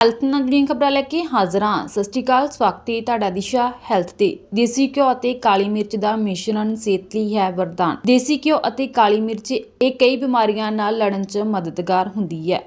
Health ਨਾਲ ਜੁੜੀਆਂ ਖਬਰਾਂ ਲੈ ਕੇ ਹਾਜ਼ਰ। ਹਾਂ ਸਤਿ ਸ਼੍ਰੀ ਅਕਾਲ, ਸਵਾਗਤ ਹੈ ਤੁਹਾਡਾ ਦਿਸ਼ਾ ਹੈਲਥ ਤੇ। ਦੇਸੀ ਘਿਓ ਅਤੇ ਕਾਲੀ ਮਿਰਚ ਦਾ ਮਿਸ਼ਰਣ ਸਿਹਤ ਲਈ ਹੈ ਵਰਦਾਨ। ਦੇਸੀ ਘਿਓ ਅਤੇ ਕਾਲੀ ਮਿਰਚ, ਇਹ ਕਈ ਬਿਮਾਰੀਆਂ ਨਾਲ ਲੜਨ 'ਚ ਮਦਦਗਾਰ ਹੁੰਦੀ ਹੈ।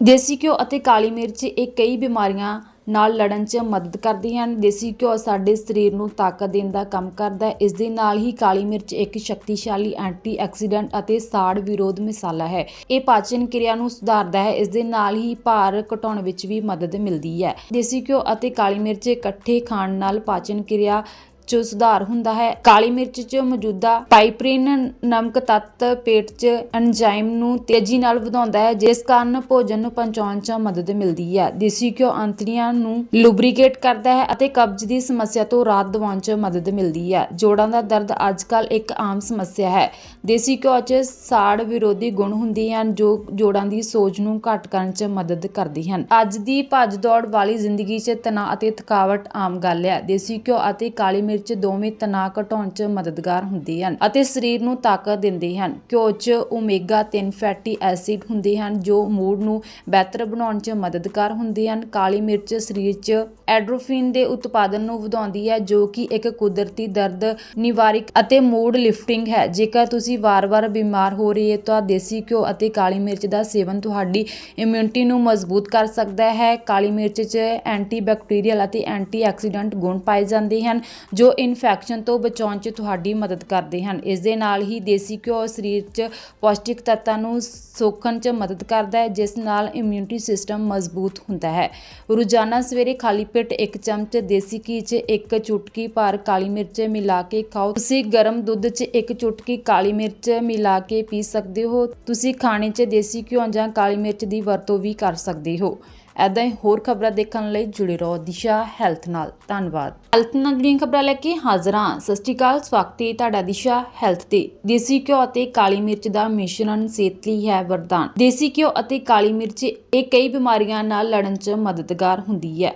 ਦੇਸੀ ਘਿਓ ਅਤੇ ਕਾਲੀ ਮਿਰਚ, ਇਹ ਕਈ ਬਿਮਾਰੀਆਂ ਨਾਲ ਲੜਨ 'ਚ ਮਦਦ ਕਰਦੀਆਂ ਹਨ। ਦੇਸੀ ਘਿਓ ਸਾਡੇ ਸਰੀਰ ਨੂੰ ਤਾਕਤ ਦੇਣ ਦਾ ਕੰਮ ਕਰਦਾ ਹੈ। ਇਸ ਦੇ ਨਾਲ ਹੀ ਕਾਲੀ ਮਿਰਚ ਇੱਕ ਸ਼ਕਤੀਸ਼ਾਲੀ ਐਂਟੀਆਕਸੀਡੈਂਟ ਅਤੇ ਸਾੜ ਵਿਰੋਧ ਮਸਾਲਾ ਹੈ। ਇਹ ਪਾਚਨ ਕਿਰਿਆ ਨੂੰ ਸੁਧਾਰਦਾ ਹੈ। ਇਸ ਦੇ ਨਾਲ ਹੀ ਭਾਰ ਘਟਾਉਣ ਵਿੱਚ ਵੀ ਮਦਦ ਮਿਲਦੀ ਹੈ। ਦੇਸੀ ਘਿਓ ਅਤੇ ਕਾਲੀ ਮਿਰਚ ਇਕੱਠੇ ਖਾਣ ਨਾਲ ਪਾਚਨ ਕਿਰਿਆ 'ਚ ਸੁਧਾਰ ਹੁੰਦਾ ਹੈ। ਕਾਲੀ ਮਿਰਚ 'ਚ ਮੌਜੂਦਾ ਪਾਈਪਰੀਨ ਨਮਕ ਤੱਤ ਪੇਟ 'ਚ ਐਂਜ਼ਾਈਮ ਨੂੰ ਤੇਜ਼ੀ ਨਾਲ ਵਧਾਉਂਦਾ ਹੈ, ਜਿਸ ਕਾਰਨ ਭੋਜਨ ਨੂੰ ਪਚਾਉਣ 'ਚ ਮਦਦ ਮਿਲਦੀ ਹੈ। ਦੇਸੀ ਘਿਓ ਅੰਤੜੀਆਂ ਨੂੰ ਲੁਬਰੀਕੇਟ ਕਰਦਾ ਹੈ ਅਤੇ ਕਬਜ਼ ਦੀ ਸਮੱਸਿਆ ਤੋਂ ਰਾਹਤ ਦਿਵਾਉਣ 'ਚ ਮਦਦ ਮਿਲਦੀ ਹੈ। ਜੋੜਾਂ ਦਾ ਦਰਦ ਅੱਜਕੱਲ ਇੱਕ ਆਮ ਸਮੱਸਿਆ ਹੈ। ਦੇਸੀ ਘਿਓ 'ਚ ਸਾੜ ਵਿਰੋਧੀ ਗੁਣ ਹੁੰਦੇ ਹਨ, ਜੋ ਜੋੜਾਂ ਦੀ ਸੋਜ ਨੂੰ ਘੱਟ ਕਰਨ 'ਚ ਮਦਦ ਕਰਦੀ ਹਨ। ਅੱਜ ਦੀ ਭੱਜ ਦੌੜ ਵਾਲੀ ਜ਼ਿੰਦਗੀ 'ਚ ਤਣਾਅ ਅਤੇ ਥਕਾਵਟ ਆਮ ਗੱਲ ਹੈ। ਦੇਸੀ ਘਿਓ ਅਤੇ ਕਾਲੀ ਮਿਰਚ ਦੋਵੇਂ ਤਣਾਅ ਘਟਾਉਣ 'ਚ ਮਦਦਗਾਰ ਹੁੰਦੇ ਹਨ ਅਤੇ ਸਰੀਰ ਨੂੰ ਤਾਕਤ ਦਿੰਦੇ ਹਨ। ਘਿਓ 'ਚ ਓਮੇਗਾ 3 ਫੈਟੀ ਐਸਿਡ ਹੁੰਦੇ ਹਨ, ਜੋ ਮੂਡ ਨੂੰ ਬਿਹਤਰ ਬਣਾਉਣ 'ਚ ਮਦਦਗਾਰ ਹੁੰਦੇ ਹਨ। ਕਾਲੀ ਮਿਰਚ ਸਰੀਰ 'ਚ ਐਡਰੋਫਿਨ ਦੇ ਉਤਪਾਦਨ ਨੂੰ ਵਧਾਉਂਦੀ ਹੈ, ਜੋ ਕਿ ਇੱਕ ਕੁਦਰਤੀ ਦਰਦ ਨਿਵਾਰਕ ਅਤੇ ਮੂਡ ਲਿਫਟਿੰਗ ਹੈ। ਜੇਕਰ ਤੁਸੀਂ ਵਾਰ-ਵਾਰ ਬਿਮਾਰ ਹੋ ਰਹੇ ਹੋ, ਤਾਂ ਦੇਸੀ ਘਿਓ ਅਤੇ ਕਾਲੀ ਮਿਰਚ ਦਾ ਸੇਵਨ ਤੁਹਾਡੀ ਇਮਿਊਨਿਟੀ ਨੂੰ ਮਜ਼ਬੂਤ ਕਰ ਸਕਦਾ ਹੈ। ਕਾਲੀ ਮਿਰਚ 'ਚ ਐਂਟੀਬੈਕਟੀਰੀਅਲ ਅਤੇ ਐਂਟੀਆਕਸੀਡੈਂਟ ਗੁਣ ਪਾਏ ਜਾਂਦੇ ਹਨ ਜੋ ਜੋ ਇਨਫੈਕਸ਼ਨ ਤੋਂ ਬਚਾਉਣ 'ਚ ਤੁਹਾਡੀ ਮਦਦ ਕਰਦੇ ਹਨ। ਇਸ ਦੇ ਨਾਲ ਹੀ ਦੇਸੀ ਘਿਓ ਸਰੀਰ 'ਚ ਪੌਸ਼ਟਿਕ ਤੱਤਾਂ ਨੂੰ ਸੋਖਣ 'ਚ ਮਦਦ ਕਰਦਾ ਹੈ, ਜਿਸ ਨਾਲ ਇਮਿਊਨਿਟੀ ਸਿਸਟਮ ਮਜ਼ਬੂਤ ਹੁੰਦਾ ਹੈ। ਰੋਜ਼ਾਨਾ ਸਵੇਰੇ ਖਾਲੀ ਪੇਟ ਇੱਕ ਚਮਚ ਦੇਸੀ ਘੀ 'ਚ ਇੱਕ ਚੁਟਕੀ ਭਰ ਕਾਲੀ ਮਿਰਚ ਮਿਲਾ ਕੇ ਖਾਓ। ਤੁਸੀਂ ਗਰਮ ਦੁੱਧ 'ਚ ਇੱਕ ਚੁਟਕੀ ਕਾਲੀ ਮਿਰਚ ਮਿਲਾ ਕੇ ਪੀ ਸਕਦੇ ਹੋ। ਤੁਸੀਂ ਖਾਣੇ 'ਚ ਦੇਸੀ ਘਿਓ ਜਾਂ ਕਾਲੀ ਮਿਰਚ ਦੀ ਵਰਤੋਂ ਵੀ ਕਰ ਸਕਦੇ ਹੋ। ਐਦਾਂ ਹੀ ਹੋਰ ਖਬਰਾਂ ਦੇਖਣ ਲਈ ਜੁੜੇ ਰਹੋ ਦਿਸ਼ਾ ਹੈਲਥ ਨਾਲ। ਧੰਨਵਾਦ। ਹੈਲਥ ਨਾਲ ਜੁੜੀਆਂ ਖਬਰਾਂ ਲੈ ਕੇ ਹਾਜ਼ਰ ਹਾਂ। ਸਤਿ ਸ਼੍ਰੀ ਅਕਾਲ, ਸਵਾਗਤ ਹੈ ਤੁਹਾਡਾ ਦਿਸ਼ਾ ਹੈਲਥ ਤੇ। ਦੇਸੀ ਘਿਓ ਅਤੇ ਕਾਲੀ ਮਿਰਚ ਦਾ ਮਿਸ਼ਰਣ ਸਿਹਤ ਲਈ ਹੈ ਵਰਦਾਨ। ਦੇਸੀ ਘਿਓ ਅਤੇ ਕਾਲੀ ਮਿਰਚ ਇਹ ਕਈ ਬਿਮਾਰੀਆਂ ਨਾਲ ਲੜਨ 'ਚ ਮਦਦਗਾਰ ਹੁੰਦੀ ਹੈ।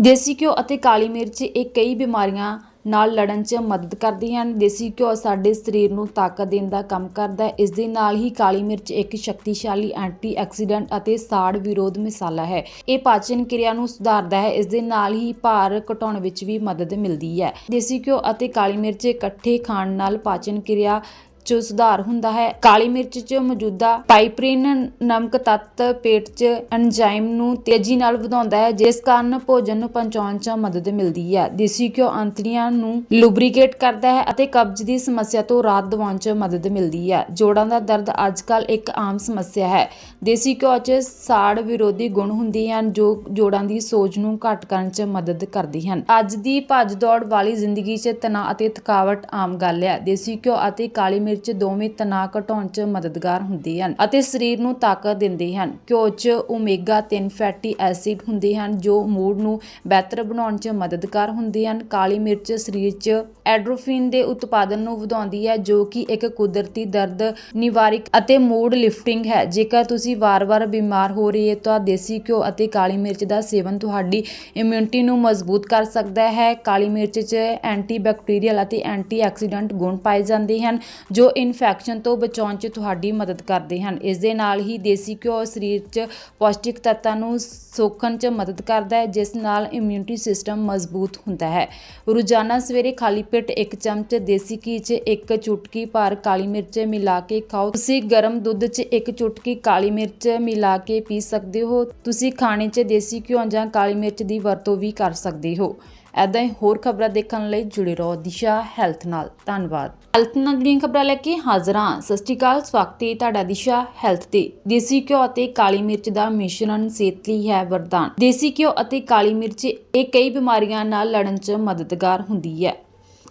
ਦੇਸੀ ਘਿਓ ਅਤੇ ਕਾਲੀ ਮਿਰਚ ਇਹ ਕਈ ਬਿਮਾਰੀਆਂ ਨਾਲ ਲੜਨ 'ਚ ਮਦਦ ਕਰਦੀਆਂ ਹਨ। ਦੇਸੀ ਘਿਓ ਸਾਡੇ ਸਰੀਰ ਨੂੰ ਤਾਕਤ ਦੇਣ ਦਾ ਕੰਮ ਕਰਦਾ ਹੈ। ਇਸ ਦੇ ਨਾਲ ਹੀ ਕਾਲੀ ਮਿਰਚ ਇੱਕ ਸ਼ਕਤੀਸ਼ਾਲੀ ਐਂਟੀਆਕਸੀਡੈਂਟ ਅਤੇ ਸਾੜ ਵਿਰੋਧ ਮਸਾਲਾ ਹੈ। ਇਹ ਪਾਚਨ ਕਿਰਿਆ ਨੂੰ ਸੁਧਾਰਦਾ ਹੈ। ਇਸ ਦੇ ਨਾਲ ਹੀ ਭਾਰ ਘਟਾਉਣ ਵਿੱਚ ਵੀ ਮਦਦ ਮਿਲਦੀ ਹੈ। ਦੇਸੀ ਘਿਓ ਅਤੇ ਕਾਲੀ ਮਿਰਚ ਇਕੱਠੇ ਖਾਣ ਨਾਲ ਪਾਚਨ ਕਿਰਿਆ 'ਚ ਸੁਧਾਰ ਹੁੰਦਾ ਹੈ। ਕਾਲੀ ਮਿਰਚ 'ਚ ਮੌਜੂਦਾ ਪਾਈਪਰੀਨ ਨਮਕ ਤੱਤ ਪੇਟ 'ਚ ਐਂਜ਼ਾਈਮ ਨੂੰ ਤੇਜ਼ੀ ਨਾਲ ਵਧਾਉਂਦਾ ਹੈ, ਜਿਸ ਕਾਰਨ ਭੋਜਨ ਨੂੰ ਪਚਾਉਣ 'ਚ ਮਦਦ ਮਿਲਦੀ ਹੈ। ਦੇਸੀ ਘਿਓ ਅੰਤੜੀਆਂ ਨੂੰ ਲੁਬਰੀਕੇਟ ਕਰਦਾ ਹੈ ਅਤੇ ਕਬਜ਼ ਦੀ ਸਮੱਸਿਆ ਤੋਂ ਰਾਹਤ ਦਿਵਾਉਣ 'ਚ ਮਦਦ ਮਿਲਦੀ ਹੈ। ਜੋੜਾਂ ਦਾ ਦਰਦ ਅੱਜਕੱਲ ਇੱਕ ਆਮ ਸਮੱਸਿਆ ਹੈ। ਦੇਸੀ ਘਿਓ 'ਚ ਸਾੜ ਵਿਰੋਧੀ ਗੁਣ ਹੁੰਦੇ ਹਨ, ਜੋ ਜੋੜਾਂ ਦੀ ਸੋਜ ਨੂੰ ਘੱਟ ਕਰਨ 'ਚ ਮਦਦ ਕਰਦੇ ਹਨ। ਅੱਜ ਦੀ ਭੱਜ ਦੌੜ ਵਾਲੀ ਜ਼ਿੰਦਗੀ 'ਚ ਤਣਾਅ ਅਤੇ ਥਕਾਵਟ ਆਮ ਗੱਲ ਹੈ। ਦੇਸੀ ਘਿਓ ਅਤੇ ਕਾਲੀ ਮਿਰਚ ਦੋਵੇਂ ਤਣਾਅ ਘਟਾਉਣ 'ਚ ਮਦਦਗਾਰ ਹੁੰਦੇ ਹਨ ਅਤੇ ਸਰੀਰ ਨੂੰ ਤਾਕਤ ਦਿੰਦੇ ਹਨ। ਘਿਓ 'ਚ ਓਮੇਗਾ 3 ਫੈਟੀ ਐਸਿਡ ਹੁੰਦੇ ਹਨ, ਜੋ ਮੂਡ ਨੂੰ ਬਿਹਤਰ ਬਣਾਉਣ 'ਚ ਮਦਦਗਾਰ ਹੁੰਦੇ ਹਨ। ਕਾਲੀ ਮਿਰਚ ਸਰੀਰ 'ਚ ਐਡਰੋਫਿਨ ਦੇ ਉਤਪਾਦਨ ਨੂੰ ਵਧਾਉਂਦੀ ਹੈ, ਜੋ ਕਿ ਇੱਕ ਕੁਦਰਤੀ ਦਰਦ ਨਿਵਾਰਕ ਅਤੇ ਮੂਡ ਲਿਫਟਿੰਗ ਹੈ। ਜੇਕਰ ਤੁਸੀਂ ਵਾਰ-ਵਾਰ ਬਿਮਾਰ ਹੋ ਰਹੇ ਹੋ, ਤਾਂ ਦੇਸੀ ਘਿਓ ਅਤੇ ਕਾਲੀ ਮਿਰਚ ਦਾ ਸੇਵਨ ਤੁਹਾਡੀ ਇਮਿਊਨਿਟੀ ਨੂੰ ਮਜ਼ਬੂਤ ਕਰ ਸਕਦਾ ਹੈ। ਕਾਲੀ ਮਿਰਚ 'ਚ ਐਂਟੀਬੈਕਟੀਰੀਅਲ ਅਤੇ ਐਂਟੀਆਕਸੀਡੈਂਟ ਗੁਣ ਪਾਏ ਜਾਂਦੇ ਹਨ ਜੋ ਜੋ ਇਨਫੈਕਸ਼ਨ ਤੋਂ ਬਚਾਉਣ 'ਚ ਤੁਹਾਡੀ ਮਦਦ ਕਰਦੇ ਹਨ। ਇਸ ਦੇ ਨਾਲ ਹੀ ਦੇਸੀ ਘਿਓ ਸਰੀਰ 'ਚ ਪੌਸ਼ਟਿਕ ਤੱਤਾਂ ਨੂੰ ਸੋਖਣ 'ਚ ਮਦਦ ਕਰਦਾ ਹੈ, ਜਿਸ ਨਾਲ ਇਮਿਊਨਿਟੀ ਸਿਸਟਮ ਮਜ਼ਬੂਤ ਹੁੰਦਾ ਹੈ। ਰੋਜ਼ਾਨਾ ਸਵੇਰੇ ਖਾਲੀ ਪੇਟ ਇੱਕ ਚਮਚ ਦੇਸੀ ਘੀ 'ਚ ਇੱਕ ਚੁਟਕੀ ਭਰ ਕਾਲੀ ਮਿਰਚ ਮਿਲਾ ਕੇ ਖਾਓ। ਤੁਸੀਂ ਗਰਮ ਦੁੱਧ 'ਚ ਇੱਕ ਚੁਟਕੀ ਕਾਲੀ ਮਿਰਚ ਮਿਲਾ ਕੇ ਪੀ ਸਕਦੇ ਹੋ। ਤੁਸੀਂ ਖਾਣੇ 'ਚ ਦੇਸੀ ਘਿਓ ਜਾਂ ਕਾਲੀ ਮਿਰਚ ਦੀ ਵਰਤੋਂ ਵੀ ਕਰ ਸਕਦੇ ਹੋ। ਐਦਾਂ ਹੀ ਹੋਰ ਖਬਰਾਂ ਦੇਖਣ ਲਈ ਜੁੜੇ ਰਹੋ ਦਿਸ਼ਾ ਹੈਲਥ ਨਾਲ। ਧੰਨਵਾਦ। ਹੈਲਥ ਨਾਲ ਜੁੜੀਆਂ ਖਬਰਾਂ ਲੈ ਕੇ ਹਾਜ਼ਰ ਹਾਂ। ਸਤਿ ਸ਼੍ਰੀ ਅਕਾਲ, ਸਵਾਗਤ ਹੈ ਤੁਹਾਡਾ ਦਿਸ਼ਾ ਹੈਲਥ ਤੇ। ਦੇਸੀ ਘਿਓ ਅਤੇ ਕਾਲੀ ਮਿਰਚ ਦਾ ਮਿਸ਼ਰਣ ਸਿਹਤ ਲਈ ਹੈ ਵਰਦਾਨ। ਦੇਸੀ ਘਿਓ ਅਤੇ ਕਾਲੀ ਮਿਰਚ, ਇਹ ਕਈ ਬਿਮਾਰੀਆਂ ਨਾਲ ਲੜਨ 'ਚ ਮਦਦਗਾਰ ਹੁੰਦੀ ਹੈ।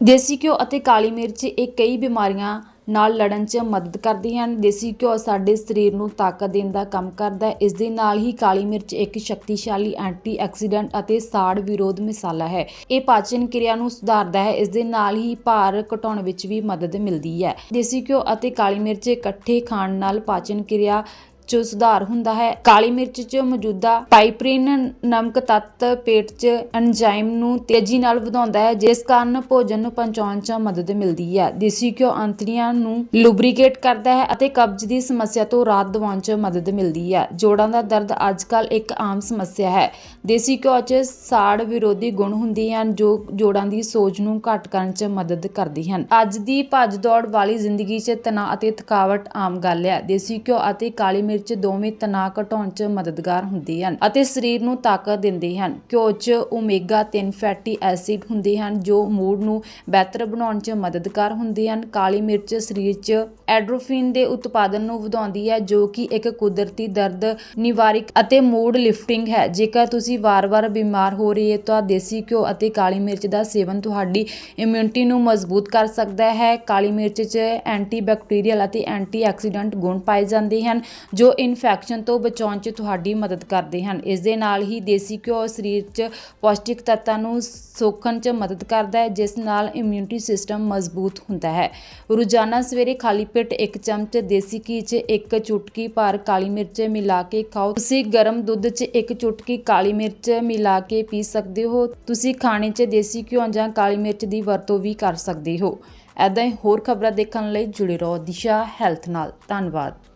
ਦੇਸੀ ਘਿਓ ਅਤੇ ਕਾਲੀ ਮਿਰਚ, ਇਹ ਕਈ ਬਿਮਾਰੀਆਂ ਨਾਲ ਲੜਨ 'ਚ ਮਦਦ ਕਰਦੀਆਂ ਹਨ। ਦੇਸੀ ਘਿਓ ਸਾਡੇ ਸਰੀਰ ਨੂੰ ਤਾਕਤ ਦੇਣ ਦਾ ਕੰਮ ਕਰਦਾ ਹੈ। ਇਸ ਦੇ ਨਾਲ ਹੀ ਕਾਲੀ ਮਿਰਚ ਇੱਕ ਸ਼ਕਤੀਸ਼ਾਲੀ ਐਂਟੀਆਕਸੀਡੈਂਟ ਅਤੇ ਸਾੜ ਵਿਰੋਧ ਮਸਾਲਾ ਹੈ। ਇਹ ਪਾਚਨ ਕਿਰਿਆ ਨੂੰ ਸੁਧਾਰਦਾ ਹੈ। ਇਸ ਦੇ ਨਾਲ ਹੀ ਭਾਰ ਘਟਾਉਣ ਵਿੱਚ ਵੀ ਮਦਦ ਮਿਲਦੀ ਹੈ। ਦੇਸੀ ਘਿਓ ਅਤੇ ਕਾਲੀ ਮਿਰਚ ਇਕੱਠੇ ਖਾਣ ਨਾਲ ਪਾਚਨ ਕਿਰਿਆ 'ਚ ਸੁਧਾਰ ਹੁੰਦਾ ਹੈ। ਕਾਲੀ ਮਿਰਚ 'ਚ ਮੌਜੂਦਾ ਪਾਈਪਰੀਨ ਨਮਕ ਤੱਤ ਪੇਟ 'ਚ ਐਂਜ਼ਾਈਮ ਨੂੰ ਤੇਜ਼ੀ ਨਾਲ ਵਧਾਉਂਦਾ ਹੈ, ਜਿਸ ਕਾਰਨ ਭੋਜਨ ਨੂੰ ਪਚਾਉਣ 'ਚ ਮਦਦ ਮਿਲਦੀ ਹੈ। ਦੇਸੀ ਘਿਓ ਅੰਤੜੀਆਂ ਨੂੰ ਲੁਬਰੀਕੇਟ ਕਰਦਾ ਹੈ ਅਤੇ ਕਬਜ਼ ਦੀ ਸਮੱਸਿਆ ਤੋਂ ਰਾਹਤ ਦਿਵਾਉਣ 'ਚ ਮਦਦ ਮਿਲਦੀ ਹੈ। ਜੋੜਾਂ ਦਾ ਦਰਦ ਅੱਜਕੱਲ ਇੱਕ ਆਮ ਸਮੱਸਿਆ ਹੈ। ਦੇਸੀ ਘਿਓ 'ਚ ਸਾੜ ਵਿਰੋਧੀ ਗੁਣ ਹੁੰਦੇ ਹਨ, ਜੋ ਜੋੜਾਂ ਦੀ ਸੋਜ ਨੂੰ ਘੱਟ ਕਰਨ 'ਚ ਮਦਦ ਕਰਦੀ ਹਨ। ਅੱਜ ਦੀ ਭੱਜ ਦੌੜ ਵਾਲੀ ਜ਼ਿੰਦਗੀ 'ਚ ਤਣਾਅ ਅਤੇ ਥਕਾਵਟ ਆਮ ਗੱਲ ਹੈ। ਦੇਸੀ ਘਿਓ ਅਤੇ ਕਾਲੀ ਮਿਰਚ ਦੋਵੇਂ ਤਣਾਅ ਘਟਾਉਣ 'ਚ ਮਦਦਗਾਰ ਹੁੰਦੇ ਹਨ ਅਤੇ ਸਰੀਰ ਨੂੰ ਤਾਕਤ ਦਿੰਦੇ ਹਨ। ਘਿਓ 'ਚ ਓਮੇਗਾ 3 ਫੈਟੀ ਐਸਿਡ ਹੁੰਦੇ ਹਨ, ਜੋ ਮੂਡ ਨੂੰ ਬਿਹਤਰ ਬਣਾਉਣ 'ਚ ਮਦਦਗਾਰ ਹੁੰਦੇ ਹਨ। ਕਾਲੀ ਮਿਰਚ ਸਰੀਰ 'ਚ ਐਂਡਰੋਫਿਨ ਦੇ ਉਤਪਾਦਨ ਨੂੰ ਵਧਾਉਂਦੀ ਹੈ, ਜੋ ਕਿ ਇੱਕ ਕੁਦਰਤੀ ਦਰਦ ਨਿਵਾਰਕ ਅਤੇ ਮੂਡ ਲਿਫਟਿੰਗ ਹੈ। ਜੇਕਰ ਤੁਸੀਂ ਵਾਰ-ਵਾਰ ਬਿਮਾਰ ਹੋ ਰਹੇ ਹੋ, ਤਾਂ ਦੇਸੀ ਘਿਓ ਅਤੇ ਕਾਲੀ ਮਿਰਚ ਦਾ ਸੇਵਨ ਤੁਹਾਡੀ ਇਮਿਊਨਿਟੀ ਨੂੰ ਮਜ਼ਬੂਤ ਕਰ ਸਕਦਾ ਹੈ। ਕਾਲੀ ਮਿਰਚ 'ਚ ਐਂਟੀਬੈਕਟੀਰੀਅਲ ਅਤੇ ਐਂਟੀਆਕਸੀਡੈਂਟ ਗੁਣ ਪਾਏ ਜਾਂਦੇ ਹਨ, ਜੋ ਜੋ ਇਨਫੈਕਸ਼ਨ ਤੋਂ ਬਚਾਉਣ 'ਚ ਤੁਹਾਡੀ ਮਦਦ ਕਰਦੇ ਹਨ, ਇਸ ਦੇ ਨਾਲ ਹੀ ਦੇਸੀ ਘਿਓ ਸਰੀਰ 'ਚ ਪੌਸ਼ਟਿਕ ਤੱਤਾਂ ਨੂੰ ਸੋਖਣ 'ਚ ਮਦਦ ਕਰਦਾ ਹੈ, ਜਿਸ ਨਾਲ ਇਮਿਊਨਿਟੀ ਸਿਸਟਮ ਮਜ਼ਬੂਤ ਹੁੰਦਾ ਹੈ। ਰੋਜ਼ਾਨਾ ਸਵੇਰੇ ਖਾਲੀ ਪੇਟ ਇੱਕ ਚਮਚ ਦੇਸੀ ਘੀ 'ਚ ਇੱਕ ਚੁਟਕੀ ਭਰ ਕਾਲੀ ਮਿਰਚ ਮਿਲਾ ਕੇ ਖਾਓ। ਤੁਸੀਂ ਗਰਮ ਦੁੱਧ 'ਚ ਇੱਕ ਚੁਟਕੀ ਕਾਲੀ ਮਿਰਚ ਮਿਲਾ ਕੇ ਪੀ ਸਕਦੇ ਹੋ। ਤੁਸੀਂ ਖਾਣੇ 'ਚ ਦੇਸੀ ਘਿਓ ਜਾਂ ਕਾਲੀ ਮਿਰਚ ਦੀ ਵਰਤੋਂ ਵੀ ਕਰ ਸਕਦੇ ਹੋ। ਐਦਾਂ ਹੀ ਹੋਰ ਖਬਰਾਂ ਦੇਖਣ ਲਈ ਜੁੜੇ ਰਹੋ ਦਿਸ਼ਾ ਹੈਲਥ ਨਾਲ। ਧੰਨਵਾਦ।